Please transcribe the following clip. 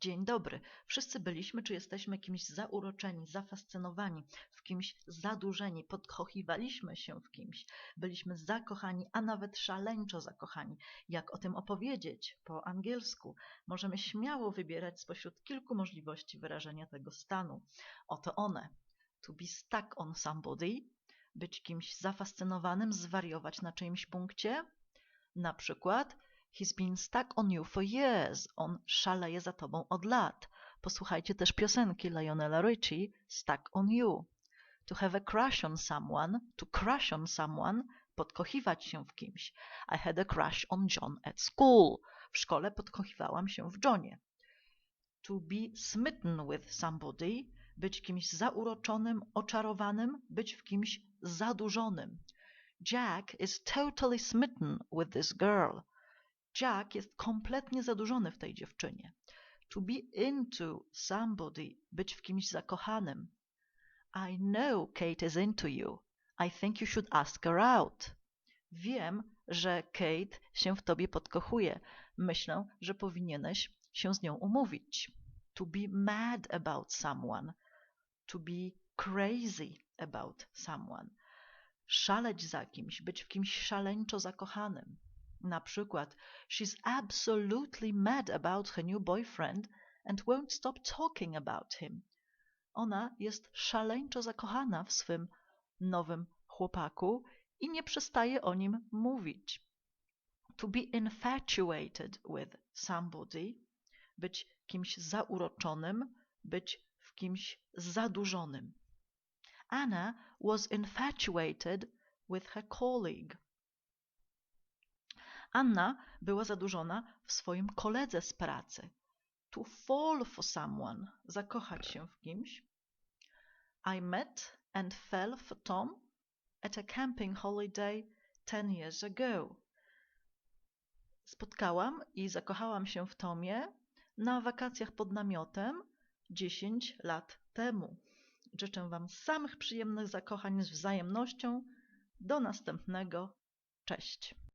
Dzień dobry. Wszyscy byliśmy, czy jesteśmy kimś zauroczeni, zafascynowani, w kimś zadurzeni, podkochiwaliśmy się w kimś, byliśmy zakochani, a nawet szaleńczo zakochani. Jak o tym opowiedzieć po angielsku? Możemy śmiało wybierać spośród kilku możliwości wyrażenia tego stanu. Oto one. To be stuck on somebody, być kimś zafascynowanym, zwariować na czyimś punkcie. Na przykład He's been stuck on you for years. On szaleje za tobą od lat. Posłuchajcie też piosenki Lionela Richie Stuck on you. To have a crush on someone, to crush on someone, podkochiwać się w kimś. I had a crush on John at school. W szkole podkochiwałam się w Johnie. To be smitten with somebody, być kimś zauroczonym, oczarowanym, być w kimś zadurzonym. Jack is totally smitten with this girl. Jack jest kompletnie zadłużony w tej dziewczynie. To be into somebody, być w kimś zakochanym. I know Kate is into you. I think you should ask her out. Wiem, że Kate się w tobie podkochuje. Myślę, że powinieneś się z nią umówić. To be mad about someone. To be crazy about someone. Szaleć za kimś, być w kimś szaleńczo zakochanym. Na przykład, she's absolutely mad about her new boyfriend and won't stop talking about him. Ona jest szaleńczo zakochana w swym nowym chłopaku i nie przestaje o nim mówić. To be infatuated with somebody, być kimś zauroczonym, być w kimś zadurzonym. Anna was infatuated with her colleague. Anna była zadłużona w swoim koledze z pracy. To fall for someone, zakochać się w kimś. I met and fell for Tom at a camping holiday ten years ago. Spotkałam i zakochałam się w Tomie na wakacjach pod namiotem 10 lat temu. Życzę Wam samych przyjemnych zakochań z wzajemnością. Do następnego. Cześć.